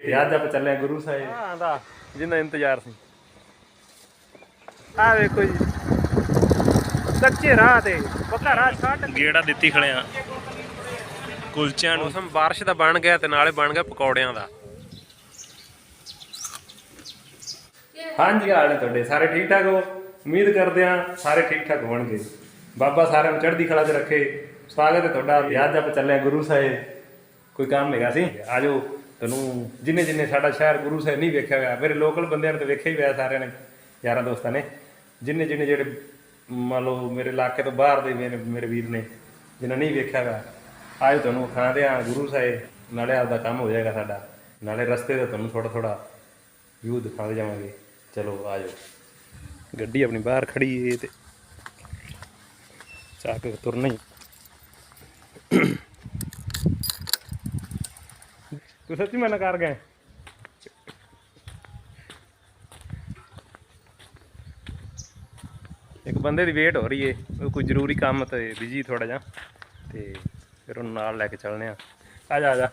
ਤੇ ਅੱਜ ਆਪਾਂ ਚੱਲੇ ਆ ਗੁਰੂ ਸਾਹਿਬ। ਹਾਂ ਦਾ ਜਿੰਨਾ ਇੰਤਜ਼ਾਰ ਸੀ। ਆ ਵੇਖੋ ਜੀ। ਕੱਚੇ ਰਾਹ ਤੇ ਪੱਕਾ ਰਾਹ ਛੱਡ ਗੇੜਾ ਦਿੱਤੀ ਖੜਿਆ। ਕੁਲਚਿਆਂ ਨੂੰ। ਮੌਸਮ ਬਾਰਿਸ਼ ਦਾ ਬਣ ਗਿਆ ਤੇ ਨਾਲੇ ਬਣ ਗਿਆ ਪਕੌੜਿਆਂ ਦਾ। ਹਾਂਜੀ ਹਾਲ ਨੇ ਤੁਹਾਡੇ? ਸਾਰੇ ਠੀਕ ਠਾਕ ਹੋ? ਉਮੀਦ ਕਰਦੇ ਆ ਸਾਰੇ ਠੀਕ ਠਾਕ ਹੋਣਗੇ। ਬਾਬਾ ਸਾਰਿਆਂ ਨੂੰ ਚੜ੍ਹਦੀ ਕਲਾ 'ਚ ਰੱਖੇ। ਸਵਾਗਤ ਹੈ ਤੁਹਾਡਾ। ਤੇ ਅੱਜ ਆਪਾਂ ਚੱਲੇ ਆ ਗੁਰੂ ਸਾਹਿਬ। ਕੋਈ ਕੰਮ ਹੈਗਾ ਸੀ? ਆਜੋ ਤੁਹਾਨੂੰ ਜਿੰਨੇ ਜਿੰਨੇ ਸਾਡਾ ਸ਼ਹਿਰ ਗੁਰੂ ਸਾਹਿਬ ਨਹੀਂ ਵੇਖਿਆ ਹੋਇਆ, ਮੇਰੇ ਲੋਕਲ ਬੰਦਿਆਂ ਨੇ ਤਾਂ ਵੇਖਿਆ ਹੀ ਹੋਇਆ ਸਾਰਿਆਂ ਨੇ, ਯਾਰਾਂ ਦੋਸਤਾਂ ਨੇ। ਜਿੰਨੇ ਜਿੰਨੇ ਜਿਹੜੇ ਮੰਨ ਲਓ ਮੇਰੇ ਇਲਾਕੇ ਤੋਂ ਬਾਹਰ ਦੇ ਮੇਰੇ ਮੇਰੇ ਵੀਰ ਨੇ, ਜਿਨ੍ਹਾਂ ਨਹੀਂ ਵੇਖਿਆ ਹੋਇਆ ਆਜੋ ਤੁਹਾਨੂੰ ਵਿਖਾਉਂਦੇ ਆ ਗੁਰੂ ਸਾਹਿਬ, ਨਾਲੇ ਆਪਦਾ ਕੰਮ ਹੋ ਜਾਏਗਾ ਸਾਡਾ। ਨਾਲੇ ਰਸਤੇ ਦਾ ਤੁਹਾਨੂੰ ਥੋੜਾ ਥੋੜਾ ਵਿਊ ਦਿਖਾਉਂਦੇ ਜਾਵਾਂਗੇ। ਚਲੋ ਆਜੋ ਗੱਡੀ ਆਪਣੀ ਬਾਹਰ ਖੜੀ ਏ ਤੇ ਚਾਹ ਕੇ ਤੁਰਨਾ ਹੀ। ਤੂੰ ਸੱਚੀ ਮਨ ਕਰ ਗਏ। ਇੱਕ ਬੰਦੇ ਦੀ ਵੇਟ ਹੋ ਰਹੀ ਏ, ਉਹ ਕੋਈ ਜ਼ਰੂਰੀ ਕੰਮ ਤੇ ਬਿਜ਼ੀ ਥੋੜਾ ਜਿਹਾ, ਤੇ ਫਿਰ ਉਹਨੂੰ ਨਾਲ ਲੈ ਕੇ ਚੱਲਨੇ ਆ। ਆ ਜਾ ਆ ਜਾ।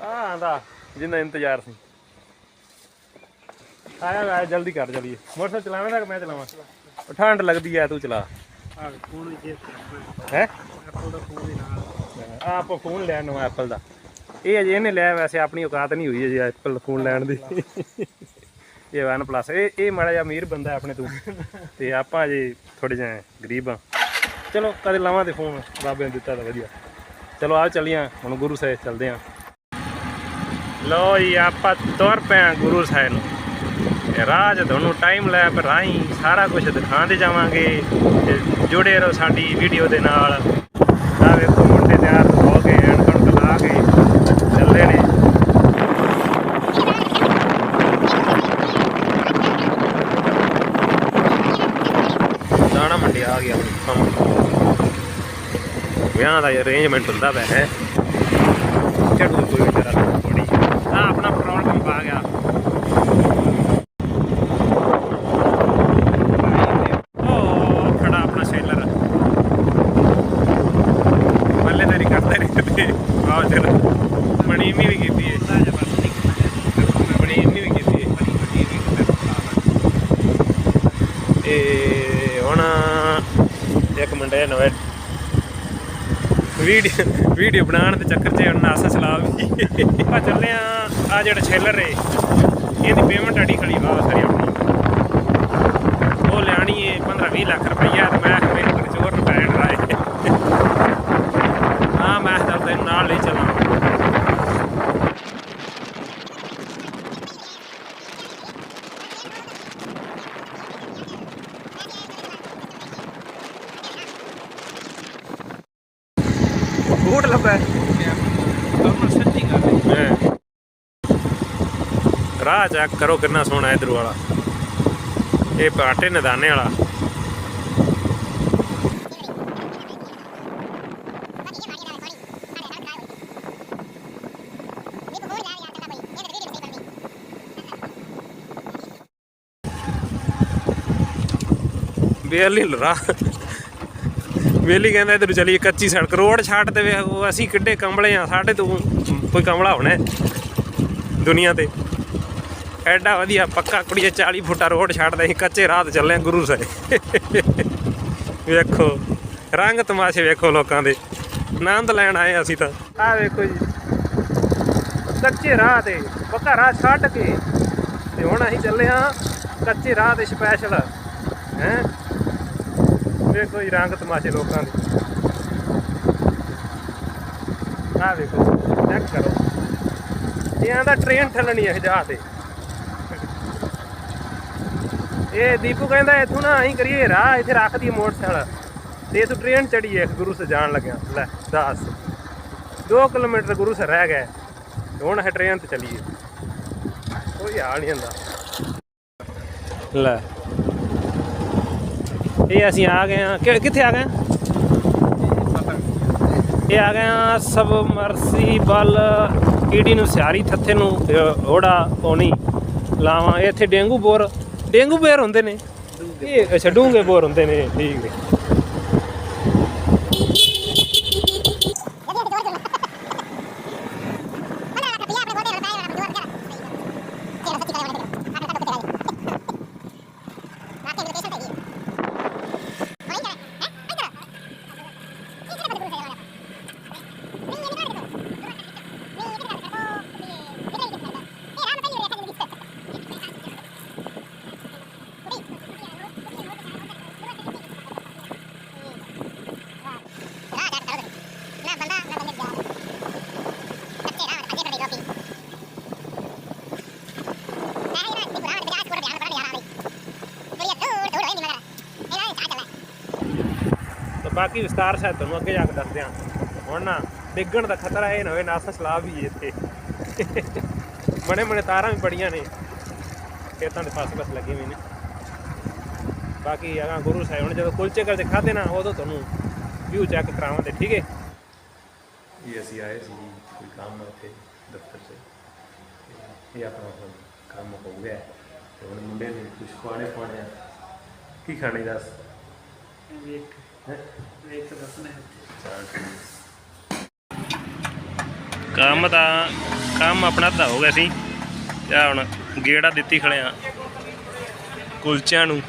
ਆ ਦਾ ਜਿੰਨਾ ਇੰਤਜ਼ਾਰ ਸੀ। ਆਇਆ ਮੈਂ ਜਲਦੀ ਕਰ, ਜਲਦੀ। ਮੋਟਰਸਾਈਕਲ ਚਲਾਵੇਂਗਾ ਕਿ ਮੈਂ ਚਲਾਵਾਂ? ਠੰਡ ਲੱਗਦੀ ਆ, ਤੂੰ ਚਲਾ। ਹੈ? ਫੋਨ ਆਪਾਂ ਲੈਣ ਨੂੰ ਐਪਲ ਦਾ। ਇਹ ਅਜੇ ਇਹਨੇ ਲਿਆ ਵੈਸੇ ਆਪਣੀ ਔਕਾਤ ਨਹੀਂ ਹੋਈ ਅਜੇ ਐਪਲ ਫੋਨ ਲੈਣ ਦੀ। ਇਹ ਵਨ ਪਲੱਸ ਇਹ ਇਹ ਮਾੜਾ ਜਿਹਾ ਅਮੀਰ ਬੰਦਾ ਆਪਣੇ ਤੋਂ। ਤੇ ਆਪਾਂ ਅਜੇ ਥੋੜੇ ਜਿਹਾ ਗਰੀਬ ਆ ਚਲੋ ਕਦੇ ਲਾਵਾਂ ਤੇ ਫੋਨ ਬਾਬੇ ਨੇ ਦਿੱਤਾ ਤਾਂ ਵਧੀਆ। ਚਲੋ ਆ ਚੱਲੀਆਂ ਹੁਣ ਗੁਰੂ ਸਾਹਿਬ ਚੱਲਦੇ ਆ ਲੋ ਜੀ ਆਪਾਂ ਤੁਰ ਪਏ ਗੁਰੂ ਸਾਹਿਬ ਨੂੰ। ਤੇ ਰਾਹ 'ਚ ਤੁਹਾਨੂੰ ਟਾਈਮ ਲੈਪ ਰਾਹੀਂ ਸਾਰਾ ਕੁਝ ਦਿਖਾਉਂਦੇ ਜਾਵਾਂਗੇ ਤੇ ਜੁੜੇ ਰਹੋ ਸਾਡੀ ਵੀਡੀਓ ਦੇ ਨਾਲ। ਆ ਵੇਖੋ, ਮੁੰਡੇ ਤਿਆਰ ਹੋ ਗਏ ਐਨਕਣ ਲਾ ਕੇ ਚੱਲੇ ਨੇ। ਦਾਣਾ ਮੰਡੀ ਆ ਗਿਆ ਆਪਣੀ ਸਾਹਮਣੇ ਵਿਆਹ ਦਾ ਅਰੇਂਜਮੈਂਟ ਹੁੰਦਾ ਵੈ ਹੈ। ਚੜੂ ਕੋਈ ਵਿਚਾਰਾ ਥੋੜੀ ਆ ਆਪਣਾ ਪੈਟਰੋਲ ਪੰਪ ਆ ਗਿਆ ਉਹ ਖੜਾ ਆਪਣਾ ਸੇਲਰ ਮੱਲੇ ਤੇਰੀ ਕਰਦੇ ਨੇ ਤੇ ਆਹ ਚਲ ਮਣੀਮੀ ਵੀ ਕੀਤੀ ਹੈ ਮਣੀਮੀ ਵੀ ਕੀਤੀ ਹੈ ਇਹ ਹੁਣ ਇੱਕ ਨਵੇਂ ਵੀਡੀਓ ਵੀਡੀਓ ਬਣਾਉਣ ਦੇ ਚੱਕਰ 'ਚ ਹੁਣ ਨਾਸਾ ਚਲਾ ਵੀ। ਆਪਾਂ ਚੱਲੇ ਆ ਆ ਜਿਹੜਾ ਛੇਲਰ ਏ, ਇਹਦੀ ਪੇਮੈਂਟ ਅੜੀ ਖੜੀ ਵਾ ਸਾਰੀ ਆਪਣੀ। ਉਹ ਲੈਣੀ ਏ 15 20 ਲੱਖ ਰੁਪਈਆ ਤੇ ਮੈਂ ਕਿਹਾ ਮੈਨੂੰ ਕਚੋਰ ਨੂੰ ਪੈਣ ਰਾਏ ਹਾਂ ਮੈਂ ਤਾਂ ਤੈਨੂੰ ਨਾਲ ਲੈ ਚੱਲਾਂ ਬੂਟ ਲੱਭਾ ਕੰਮ ਸੱਚੀ ਗੱਲ ਹੈ ਰਾਹ ਚੈੱਕ ਕਰੋ ਕਿੰਨਾ ਸੋਹਣਾ ਇਧਰ ਵਾਲਾ। ਇਹ ਪਾਟੇ ਨਦਾਨੇ ਵਾਲਾ। ਬੇਲੀ ਲਰਾ। ਵੇਲੀ ਕਹਿੰਦਾ ਇਧਰ ਚਲੀਏ, ਕੱਚੀ ਸੜਕ। ਰੋਡ ਛੱਡ ਤੇ ਅਸੀਂ ਕਿੱਡੇ ਕੰਬਲੇ ਆ, ਸਾਡੇ ਤੋਂ ਕੋਈ ਕਮਲਾ ਹੋਣਾ ਹੈ ਦੁਨੀਆ ਤੇ। ਐਡਾ ਵਧੀਆ ਪੱਕਾ ਕੁੜੀਏ 40 ਫੁੱਟਾ ਰੋਡ ਛੱਡਦੇ ਅਸੀਂ ਕੱਚੇ ਰਾਹ ਤੇ ਚੱਲੇ ਆਂ ਗੁਰੂ ਸਾਹਿਬ। ਵੇਖੋ, ਰੰਗ ਤਮਾਸ਼ੇ ਵੇਖੋ ਲੋਕਾਂ ਦੇ। ਆਨੰਦ ਲੈਣ ਆਏ ਅਸੀਂ ਤਾਂ। ਆ ਵੇਖੋ ਜੀ, ਕੱਚੇ ਰਾਹ ਤੇ, ਪੱਕਾ ਰਾਹ ਛੱਡ ਕੇ। ਤੇ ਹੁਣ ਅਸੀਂ ਚੱਲੇ ਆ ਕੱਚੇ ਰਾਹ ਤੇ ਸਪੈਸ਼ਲ ਹੈ? ਵੇਖੋ ਜੀ, ਰੰਗ ਤਮਾਸ਼ੇ ਲੋਕਾਂ ਦੇ। ਆ ਵੇਖੋ ਚੈੱਕ ਕਰੋ। ਇਹ ਆਂਦਾ ਟ੍ਰੇਨ ਠੱਲਣੀ ਹੈ ਜਹਾਜ਼ ਤੇ। ਇਹ ਦੀਪੂ ਕਹਿੰਦਾ ਇੱਥੋਂ ਨਾ ਅਸੀਂ ਕਰੀਏ ਰਾਹ ਇੱਥੇ ਰੱਖ ਦਈਏ ਮੋਟਰਸਾਈਕਲ। ਤੇ ਇਥੋਂ ਟ੍ਰੇਨ ਚੜੀਏ ਗੁਰੂ ਸੇ ਜਾਣ ਲੱਗਿਆ। ਲੈ ਦੱਸ। 2 ਕਿਲੋਮੀਟਰ ਗੁਰੂ ਸੇ ਰਹਿ ਗਏ। ਹੁਣ ਅਸੀਂ ਟ੍ਰੇਨ ਤੇ ਚਲੀਏ। ਕੋਈ ਹਾਲ ਨਹੀਂ ਹੁੰਦਾ। ਲੈ। ਇਹ ਅਸੀਂ ਆ ਗਏ ਆ ਕਿੱਥੇ ਆ ਗਏ ਇਹ ਆ ਗਏ ਆ ਸਬਮਰਸੀਬਲ ਕੀੜੀ ਨੂੰ ਸਿਆਰੀ ਥੱਥੇ ਨੂੰ ਅਹ, ਓੜਾ ਪਾਉਣੀ। ਲਾਵਾਂ। ਇੱਥੇ ਡੇਂਗੂ ਬੋਰ। ਡੇਂਗੂ ਬੋਰ ਹੁੰਦੇ ਨੇ। ਇਹ ਅੱਛਾ ਡੂੰਘੇ ਬੋਰ ਹੁੰਦੇ ਨੇ ਠੀਕ ਹੈ। ਬਾਕੀ ਵਿਸਤਾਰ ਸਹਿਤ ਤੁਹਾਨੂੰ ਅੱਗੇ ਜਾ ਕੇ ਦੱਸਦੇ ਹਾਂ। ਹੁਣ ਨਾ ਡਿੱਗਣ ਦਾ ਖਤਰਾ ਇਹ ਨਾ ਹੋਵੇ ਨਾਸਾ ਸਲਾਬ ਵੀ ਇੱਥੇ। ਮਣੇ ਮਣੇ ਤਾਰਾਂ ਵੀ ਬੜੀਆਂ ਨੇ। ਖੇਤਾਂ ਦੇ ਪਾਸੇ ਬਸ ਲੱਗੇ ਹੋਏ ਨੇ। ਬਾਕੀ ਅਗਾ ਗੁਰੂ ਸਾਹਿਬ ਹੁਣ ਜਦੋਂ ਕੁਲਚੇ ਕਰਦੇ ਖਾਦੇ ਨਾ ਉਦੋਂ ਤੁਹਾਨੂੰ ਵਿਊ ਚੈੱਕ ਕਰਾਵਾਂਗੇ ਠੀਕ ਹੈ? ਇਹ ਅਸੀਂ ਆਏ ਸੀ ਕੋਈ ਕੰਮ ਇੱਥੇ ਦਫ਼ਤਰ 'ਚ। ਤੇ ਇਹ ਆਪਣਾ ਕੰਮ ਹੋ ਗਿਆ। ਤੇ ਹੁਣ ਮੁੰਡੇ ਨੂੰ ਕੁਝ ਖਵਾਣੇ ਪਾਉਣੇ ਆ। ਕੀ ਖਾਣੇ ਦੱਸ? ਵੇਖ ਕੰਮ ਤਾਂ, ਕੰਮ ਆਪਣਾ ਤਾਂ ਹੋ ਗਿਆ ਸੀ। ਤੇ ਹੁਣ ਗੇੜਾ ਦਿੱਤੀ ਖੜਿਆ ਕੁਲਚਿਆਂ ਨੂੰ।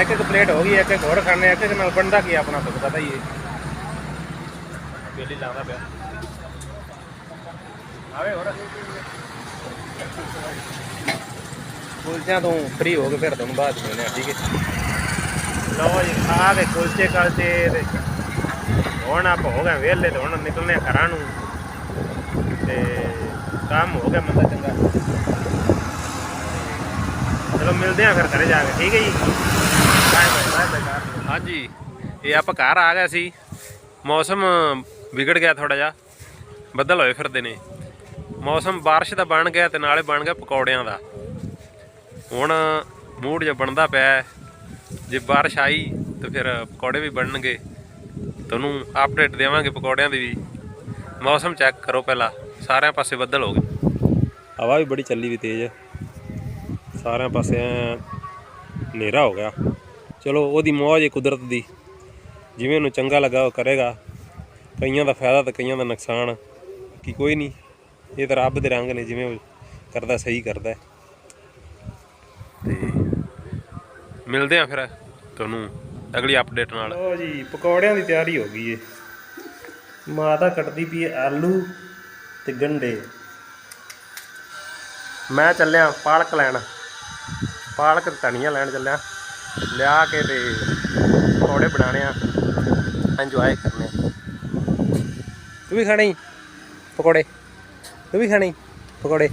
ਇੱਕ ਇੱਕ ਪਲੇਟ ਹੋ ਗਈ, ਇੱਕ ਇੱਕ ਹੋਰ ਖਾਣੇ ਇੱਕ ਇੱਕ ਨਾਲ ਬਣਦਾ ਕੀ ਆਪਣਾ ਤੁਹਾਨੂੰ ਪਤਾ ਹੀ ਹੈ। ਬੇਲੀ ਲਾਉਂਦਾ ਪਿਆ। ਆਵੇ ਹੋਰ। ਕੁਲਚਿਆਂ ਤੋਂ ਫ੍ਰੀ ਹੋ ਕੇ ਫਿਰ ਤੁਹਾਨੂੰ ਬਾਅਦ ਚ ਮਿਲਦੇ ਆ ਠੀਕ ਹੈ। ਲਓ ਜੀ ਖਾ ਕੇ ਕੁਲਚੇ ਕਲਚੇ ਤੇ ਹੁਣ ਆਪਾਂ ਹੋ ਗਏ ਵਿਹਲੇ ਤੇ ਹੁਣ ਨਿਕਲਨੇ ਆ ਘਰਾਂ ਨੂੰ। ਤੇ ਕੰਮ ਹੋ ਗਿਆ ਮੰਦਾ ਚੰਗਾ। ਚਲੋ ਮਿਲਦੇ ਆ ਫਿਰ ਘਰੇ ਜਾ ਕੇ, ਠੀਕ ਹੈ ਜੀ? ਹਾਂਜੀ, ਇਹ ਆਪਾਂ ਘਰ ਆ ਗਏ ਸੀ। ਮੌਸਮ ਵਿਗੜ ਗਿਆ ਥੋੜਾ ਜਿਹਾ। ਬੱਦਲ ਹੋਏ ਫਿਰਦੇ ਨੇ। ਮੌਸਮ ਬਾਰਿਸ਼ ਦਾ ਬਣ ਗਿਆ ਤੇ ਨਾਲੇ ਬਣ ਗਿਆ ਪਕੌੜਿਆਂ ਦਾ। ਹੁਣ ਮੂਡ ਜਿਹਾ ਬਣਦਾ ਪਿਆ ਜੇ ਬਾਰਿਸ਼ ਆਈ ਤਾਂ ਫਿਰ ਪਕੌੜੇ ਵੀ ਬਣਨਗੇ। ਤੁਹਾਨੂੰ ਅਪਡੇਟ ਦੇਵਾਂਗੇ ਪਕੌੜਿਆਂ ਦੀ ਵੀ। ਮੌਸਮ ਚੈੱਕ ਕਰੋ ਪਹਿਲਾਂ। ਸਾਰਿਆਂ ਪਾਸੇ ਬੱਦਲ ਹੋ ਗਏ। ਹਵਾ ਵੀ ਬੜੀ ਚੱਲੀ ਵੀ ਤੇਜ਼। ਸਾਰਿਆਂ ਪਾਸੇ ਹਨੇਰਾ ਹੋ ਗਿਆ। ਚਲੋ, ਉਹਦੀ ਮੌਜ ਹੈ ਕੁਦਰਤ ਦੀ। ਜਿਵੇਂ ਉਹਨੂੰ ਚੰਗਾ ਲੱਗਾ, ਉਹ ਕਰੇਗਾ। ਕਈਆਂ ਦਾ ਫਾਇਦਾ ਤੇ ਕਈਆਂ ਦਾ ਨੁਕਸਾਨ। ਕਿ ਕੋਈ ਨਹੀਂ। ਇਹ ਤਾਂ ਰੱਬ ਦੇ ਰੰਗ ਨੇ, ਜਿਵੇਂ ਉਹ ਕਰਦਾ, ਸਹੀ ਕਰਦਾ ਹੈ। ਤੇ ਮਿਲਦੇ ਆ ਫਿਰ ਤੁਹਾਨੂੰ ਅਗਲੀ ਅਪਡੇਟ ਨਾਲ। ਲੋ ਜੀ, ਪਕੌੜਿਆਂ ਦੀ ਤਿਆਰੀ ਹੋ ਗਈ ਏ। ਮਾਤਾ ਕੱਟਦੀ ਪਈ ਏ ਆਲੂ ਤੇ ਗੰਡੇ। ਮੈਂ ਚੱਲਿਆ ਪਾਲਕ ਲੈਣ। ਪਾਲਕ ਤੇ ਧਨੀਆ ਲੈਣ ਚੱਲਿਆ। ਲਿਆ ਕੇ ਤੇ ਪਕੌੜੇ ਬਣਾਣੇ ਆ। ਇੰਜੋਏ ਕਰਨੇ ਤੂੰ ਵੀ ਖਾਣੀ ਪਕੌੜੇ? ਤੂੰ ਵੀ ਖਾਣੀ ਪਕੌੜੇ?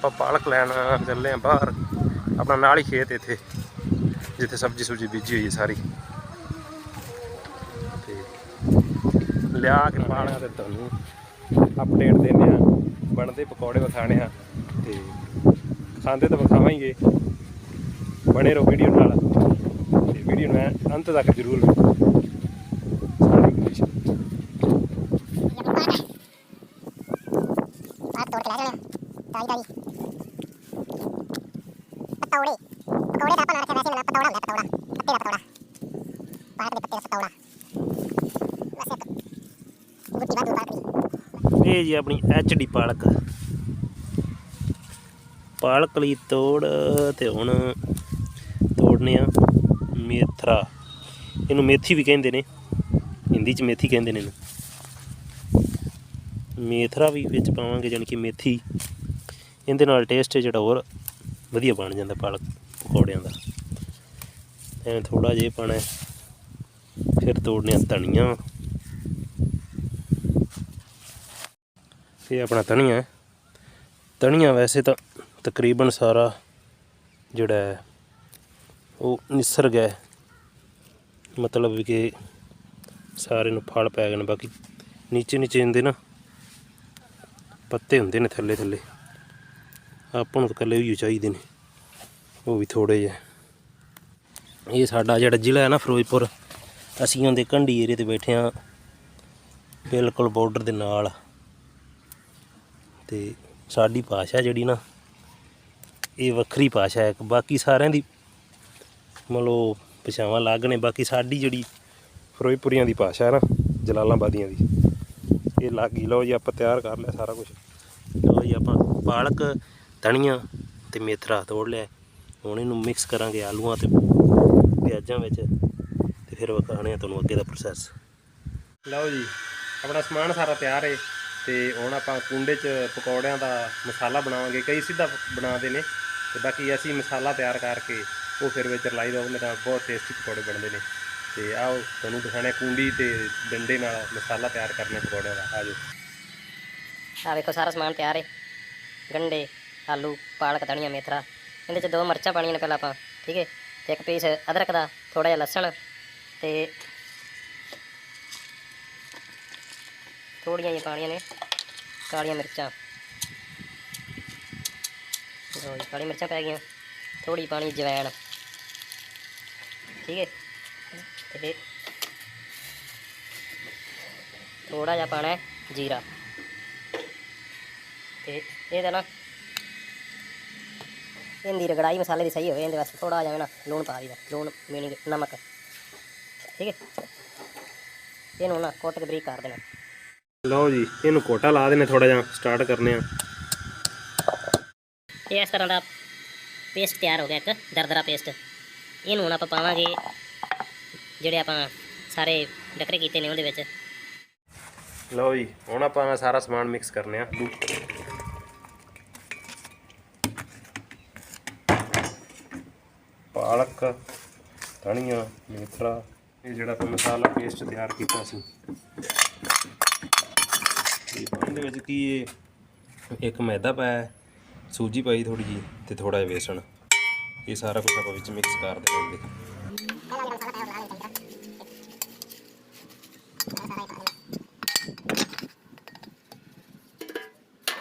ਆਪਾਂ ਪਾਲਕ ਲੈਣ ਚੱਲੇ ਆ ਬਾਹਰ। ਆਪਣਾ ਨਾਲ ਹੀ ਖੇਤ ਇੱਥੇ ਜਿੱਥੇ ਸਬਜ਼ੀ ਸੁਬਜ਼ੀ ਬੀਜੀ ਹੋਈ ਹੈ ਸਾਰੀ। ਤੇ ਲਿਆ ਕੇ ਪਾਲਕ। ਤੇ ਤੁਹਾਨੂੰ ਅਪਡੇਟ ਦਿੰਦੇ ਆ ਬਣਦੇ ਪਕੌੜੇ ਵਿਖਾਣੇ ਆ ਤੇ ਖਾਂਦੇ ਤਾਂ ਵਿਖਾਵਾਂਗੇ। ਬਣੇ ਰਹੋ ਵੀਡੀਓ ਨਾਲ ਤੇ ਵੀਡੀਓ ਨੂੰ ਐਂ ਅੰਤ ਤੱਕ ਜ਼ਰੂਰ ਵੇਖੋ। ਸਾਰੀ ਬਾਤ ਤੋੜ ਕੇ ਲੈ ਜਾਣਾ। ਤਾਈ ਤਾਈ ਪਤੌੜੇ ਪਕੌੜੇ ਦਾ ਆਪਾਂ ਨਾ ਰੱਖਿਆ ਵੈਸੇ ਮੇਰਾ ਪਤੌੜਾ ਪੱਤੇ ਦਾ ਪਤੌੜਾ ਪਾਲਕ ਦੇ ਪੱਤੇ ਦਾ ਪਤੌੜਾ ਵੈਸੇ ਗੁੱਟੀ ਵਾਧੂ ਪਾਲਕ ਦੀ ਇਹ ਜੀ ਆਪਣੀ ਐਚ ਡੀ ਪਾਲਕ। ਪਾਲਕ ਲਈ ਤੋੜ ਤੇ ਹੁਣ ਤੋੜਨੇ ਆ ਮੇਥਰਾ। ਇਹਨੂੰ ਮੇਥੀ ਵੀ ਕਹਿੰਦੇ ਨੇ। ਹਿੰਦੀ ਚ ਮੇਥੀ ਕਹਿੰਦੇ ਨੇ ਇਹਨੂੰ। ਮੇਥਰਾ ਵੀ ਵਿੱਚ ਪਾਵਾਂਗੇ ਜਾਣੀ ਕਿ ਮੇਥੀ। ਇਹਦੇ ਨਾਲ ਟੇਸਟ ਜਿਹੜਾ ਹੋਰ ਵਧੀਆ ਬਣ ਜਾਂਦਾ ਪਾਲਕ ਪਕੌੜਿਆਂ ਦਾ। ਐਵੇਂ ਥੋੜਾ ਜਿਹਾ ਪਾਣਾ ਫਿਰ ਤੋੜਨੇ ਧਨੀਆ। ਇਹ ਆਪਣਾ ਧਨੀਆ ਧਨੀਆ ਵੈਸੇ ਤਾਂ ਤਕਰੀਬਨ ਸਾਰਾ ਜਿਹੜਾ ਹੈ, ਉਹ ਨਿਸਰ ਗਿਆ ਮਤਲਬ ਕਿ ਸਾਰੇ ਨੂੰ ਫਲ ਪੈ ਗਏ ਨੇ, ਬਾਕੀ ਨੀਚੇ ਨੀਚੇ ਹੁੰਦੇ ਨਾ ਪੱਤੇ ਹੁੰਦੇ ਨੇ ਥੱਲੇ ਥੱਲੇ। ਆਪਾਂ ਨੂੰ ਤਾਂ ਇਕੱਲੇ ਵੀ ਚਾਹੀਦੇ ਨੇ। ਉਹ ਵੀ ਥੋੜੇ ਜਿਹੇ। ਇਹ ਸਾਡਾ ਜਿਹੜਾ ਜ਼ਿਲ੍ਹਾ ਹੈ ਨਾ ਫਿਰੋਜ਼ਪੁਰ, ਅਸੀਂ ਉਹਦੇ ਕੰਢੀ ਏਰੀਏ ਤੇ ਬੈਠੇ ਹਾਂ। ਬਿਲਕੁਲ ਬਾਰਡਰ ਦੇ ਨਾਲ। ਤੇ ਸਾਡੀ ਭਾਸ਼ਾ ਜਿਹੜੀ ਨਾ, ਇਹ ਵੱਖਰੀ ਭਾਸ਼ਾ ਹੈ। ਬਾਕੀ ਸਾਰਿਆਂ ਦੀ ਮਤਲਬ ਭਾਸ਼ਾਵਾਂ ਅਲੱਗ ਨੇ। ਬਾਕੀ ਸਾਡੀ ਜਿਹੜੀ ਫਿਰੋਜ਼ਪੁਰੀਆਂ ਦੀ ਭਾਸ਼ਾ ਹੈ ਨਾ, ਜਲਾਲਾਬਾਦੀਆਂ ਦੀ, ਇਹ ਲੱਗ ਗਈ ਲਓ ਜੀ, ਆਪਾਂ ਤਿਆਰ ਕਰ ਲਿਆ ਸਾਰਾ ਕੁਝ ਲਓ ਜੀ, ਆਪਾਂ ਪਾਲਕ, ਧਨੀਆ ਤੇ ਮੇਥਰਾ ਤੋੜ ਲਿਆ। ਹੁਣ ਇਹਨੂੰ ਮਿਕਸ ਕਰਾਂਗੇ ਆਲੂਆਂ ਤੇ। ਪਿਆਜ਼ਾਂ ਵਿੱਚ ਤੇ ਫਿਰ ਵਿਖਾਣੇ ਆ ਤੁਹਾਨੂੰ ਅੱਗੇ ਦਾ ਪ੍ਰੋਸੈਸ ਲਓ ਜੀ ਆਪਣਾ ਸਮਾਨ ਸਾਰਾ ਤਿਆਰ ਹੈ ਤੇ ਹੁਣ ਆਪਾਂ ਕੁੰਡੇ 'ਚ ਪਕੌੜਿਆਂ ਦਾ ਮਸਾਲਾ ਬਣਾਵਾਂਗੇ ਕਈ ਸਿੱਧਾ ਬਣਾਉਂਦੇ ਨੇ ਤੇ ਬਾਕੀ ਅਸੀਂ ਮਸਾਲਾ ਤਿਆਰ ਕਰਕੇ ਉਹ ਫਿਰ ਵਿੱਚ ਰਲਾਈ ਦਾ ਉਹਦੇ ਨਾਲ ਬਹੁਤ ਟੇਸਟੀ ਪਕੌੜੇ ਬਣਦੇ ਨੇ। ਤੇ ਆਓ ਤੁਹਾਨੂੰ ਦਿਖਾਣੇ ਕੁੰਡੀ ਤੇ ਡੰਡੇ ਨਾਲ ਮਸਾਲਾ ਤਿਆਰ ਕਰਨਾ ਪਕੌੜਿਆਂ ਦਾ। ਆਜੋ ਆ ਵੇਖੋ ਸਾਰਾ ਸਮਾਨ ਤਿਆਰ ਹੈ ਗੰਡੇ ਆਲੂ ਪਾਲਕ ਧਨੀਆ ਮੇਥਰਾ। ਇਹਦੇ ਚ ਦੋ ਮਿਰਚਾਂ ਪਾਣੀਆਂ ਨੇ ਪਹਿਲਾਂ ਆਪਾਂ ਠੀਕ ਹੈ ਇੱਕ ਪੀਸ ਅਦਰਕ ਦਾ ਥੋੜਾ ਜਿਹਾ ਲਸਣ ਤੇ ਥੋੜੀਆਂ ਜਿਹੀਆਂ ਪਾਣੀਆਂ ਨੇ, ਕਾਲੀਆਂ ਮਿਰਚਾਂ। ਲਓ ਜੀ ਕਾਲੀ ਮਿਰਚਾਂ ਪੈ ਗਈਆਂ ਥੋੜੀ ਪਾਣੀ ਜਵੈਣ। ਠੀਕ ਹੈ? ਤੇ ਥੋੜਾ ਜਿਹਾ ਪਾਣਾ ਜੀਰਾ। ਤੇ ਇਹਦਾ ਨਾ ਇਹਦੀ ਰਗੜਾਈ ਮਸਾਲੇ ਦੀ ਸਹੀ ਹੋਵੇ ਇਹਦੇ ਵਾਸਤੇ ਥੋੜਾ ਜਿਹਾ ਨਾ ਲੂਣ ਪਾ ਦਈਦਾ ਲੂਣ ਮੀਨਿੰਗ ਨਮਕ ਠੀਕ ਹੈ? ਇਹਨੂੰ ਨਾ ਕੁੱਟ ਕੇ ਬਰੀਕ ਕਰ ਦੇਣਾ। ਲਓ ਜੀ ਇਹਨੂੰ ਕੋਟਾ ਲਾ ਦੇਣੇ ਥੋੜਾ ਜਿਹਾ ਸਟਾਰਟ ਕਰਨੇ ਆ। ਇਹ ਇਸ ਤਰ੍ਹਾਂ ਦਾ ਪੇਸਟ ਤਿਆਰ ਹੋ ਗਿਆ ਇੱਕ ਦਰਦਰਾ ਪੇਸਟ ਇਹਨੂੰ ਹੁਣ ਆਪਾਂ ਪਾਵਾਂਗੇ ਜਿਹੜੇ ਆਪਾਂ ਸਾਰੇ ਡਕਰੇ ਕੀਤੇ ਨੇ ਉਹਦੇ ਵਿੱਚ। ਲਓ ਜੀ ਹੁਣ ਆਪਾਂ ਸਾਰਾ ਸਮਾਨ ਮਿਕਸ ਕਰਨੇ ਆ। ਪਾਲਕ, ਧਨੀਆ, ਮੇਥਰਾ। ਇਹ ਜਿਹੜਾ ਆਪਾਂ ਮਸਾਲਾ ਪੇਸਟ ਤਿਆਰ ਕੀਤਾ ਸੀ। ਇਹਦੇ ਵਿੱਚ ਕੀ ਹੈ ਇੱਕ ਮੈਦਾ ਪਾਇਆ ਸੂਜੀ ਪਾਈ ਥੋੜੀ ਜੀ ਤੇ ਥੋੜਾ ਜਿਹਾ ਵੇਸਣ। ਇਹ ਸਾਰਾ ਕੁਝ ਆਪਾਂ ਵਿੱਚ ਮਿਕਸ ਕਰ ਦੇਵਾਂਗੇ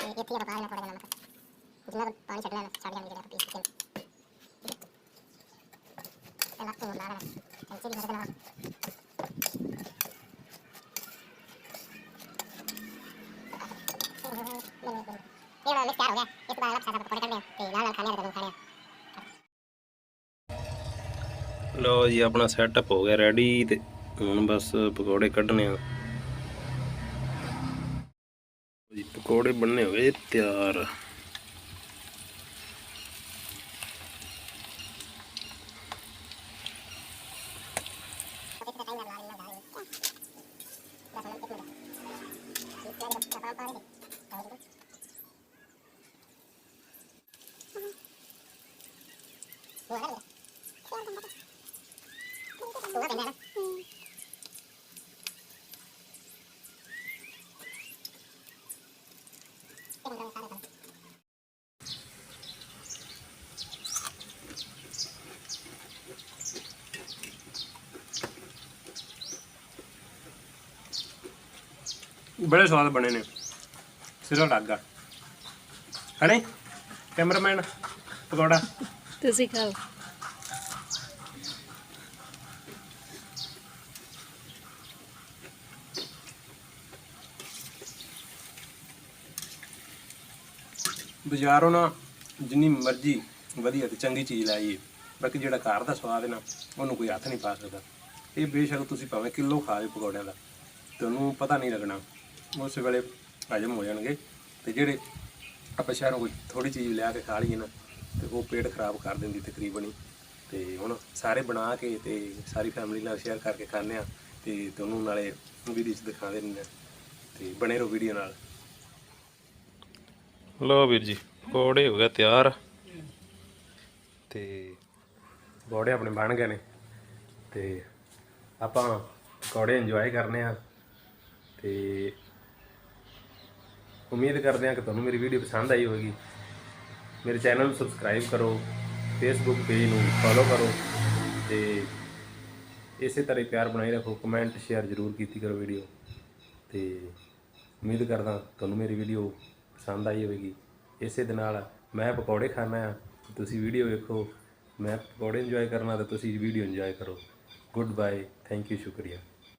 ਇਹ ਇੱਥੇ ਪਾ ਲੈਣਾ ਥੋੜਾ ਜਿਹਾ ਨਮਕ ਜਿੰਨਾ ਪਾਣੀ ਛੱਡ ਲੈਣਾ ਛੱਡ ਜਾਣਾ ਜਿਹੜਾ ਪੀਸ ਕੇ ਇਹ ਲੱਗ ਤੋਂ ਲਾ ਲੈਣਾ ਐਸੇ ਵੀ ਕਰਨਾ ਇਹ ਵਾਲਾ ਮਿਕਸ ਤਿਆਰ ਹੋ ਗਿਆ ਇਸ ਤੋਂ ਬਾਅਦ ਆਪਾਂ ਲਓ ਜੀ, ਆਪਣਾ ਸੈਟਅਪ ਹੋ ਗਿਆ ਰੈਡੀ ਤੇ ਹੁਣ ਬਸ ਪਕੌੜੇ ਕੱਢਣੇ ਆ। ਜੀ, ਪਕੌੜੇ ਬਣਨੇ ਹੋ ਗਏ ਤਿਆਰ। ਬੜੇ ਸਵਾਦ ਬਣੇ ਨੇ। ਸਿਰੋਂ ਲੱਗਾ ਹਣੇ ਕੈਮਰਾਮੈਨ ਪਕੌੜਾ। ਤੁਸੀਂ ਖਾਓ ਬਾਜ਼ਾਰੋਂ ਨਾ ਜਿੰਨੀ ਮਰਜ਼ੀ ਵਧੀਆ ਤੇ ਚੰਗੀ ਚੀਜ਼ ਲਾਈਏ, ਬਾਕੀ ਜਿਹੜਾ ਘਰ ਦਾ ਸਵਾਦ ਹੈ ਨਾ, ਉਹਨੂੰ ਕੋਈ ਹੱਥ ਨਹੀਂ ਪਾ ਸਕਦਾ। ਇਹ ਬੇਸ਼ੱਕ ਤੁਸੀਂ ਭਾਵੇਂ ਕਿਲੋ ਖਾ ਲਿਓ ਪਕੌੜਿਆਂ ਦਾ ਤੁਹਾਨੂੰ ਪਤਾ ਨਹੀਂ ਲੱਗਣਾ, ਉਸ ਵੇਲੇ ਹਜਮ ਹੋ ਜਾਣਗੇ, ਤੇ ਜਿਹੜੇ ਆਪਾਂ ਸ਼ਹਿਰੋਂ ਕੋਈ ਥੋੜੀ ਚੀਜ਼ ਲਿਆ ਕੇ ਖਾ ਲਈਏ ਨਾ ਤੇ ਉਹ ਪੇਟ ਖਰਾਬ ਕਰ ਦਿੰਦੀ ਤਕਰੀਬਨ ਹੀ। ਤੇ ਹੁਣ ਸਾਰੇ ਬਣਾ ਕੇ ਤੇ ਸਾਰੀ ਫੈਮਿਲੀ ਨਾਲ ਸ਼ੇਅਰ ਕਰਕੇ ਖਾਂਦੇ ਆ ਤੇ ਤੁਹਾਨੂੰ ਨਾਲੇ ਵੀਡੀਓ 'ਚ ਦਿਖਾ ਦਿੰਦੇ ਆ ਤੇ ਬਣੇ ਰਹੋ ਵੀਡੀਓ ਨਾਲ। ਲਓ ਵੀਰ ਜੀ, ਪਕੌੜੇ ਹੋ ਗਏ ਤਿਆਰ। ਤੇ ਪਕੌੜੇ ਆਪਣੇ ਬਣ ਗਏ ਨੇ। ਤੇ ਆਪਾਂ ਪਕੌੜੇ ਇੰਜੋਏ ਕਰਨੇ ਆ ਤੇ ਉਮੀਦ ਕਰਦੇ ਹਾਂ ਕਿ ਤੁਹਾਨੂੰ ਮੇਰੀ ਵੀਡੀਓ ਪਸੰਦ ਆਈ ਹੋਵੇਗੀ। ਮੇਰੇ ਚੈਨਲ ਨੂੰ ਸਬਸਕ੍ਰਾਈਬ ਕਰੋ ਫੇਸਬੁੱਕ ਪੇਜ ਨੂੰ ਫੋਲੋ ਕਰੋ ਤੇ ਇਸੇ ਤਰ੍ਹਾਂ ਹੀ ਪਿਆਰ ਬਣਾਈ ਰੱਖੋ ਕਮੈਂਟ ਸ਼ੇਅਰ ਜ਼ਰੂਰ ਕੀਤੀ ਕਰੋ ਵੀਡੀਓ ਤੇ ਉਮੀਦ ਕਰਦਾ ਤੁਹਾਨੂੰ ਮੇਰੀ ਵੀਡੀਓ ਪਸੰਦ ਆਈ ਹੋਵੇਗੀ। ਇਸੇ ਦੇ ਨਾਲ ਮੈਂ ਪਕੌੜੇ ਖਾਣਾ ਆ ਤੁਸੀਂ ਵੀਡੀਓ ਵੇਖੋ। ਮੈਂ ਪਕੌੜੇ ਇੰਜੋਏ ਕਰਨਾ ਤਾਂ ਤੁਸੀਂ ਵੀਡੀਓ ਇੰਜੋਏ ਕਰੋ। ਗੁੱਡ ਬਾਏ ਥੈਂਕ ਯੂ ਸ਼ੁਕਰੀਆ।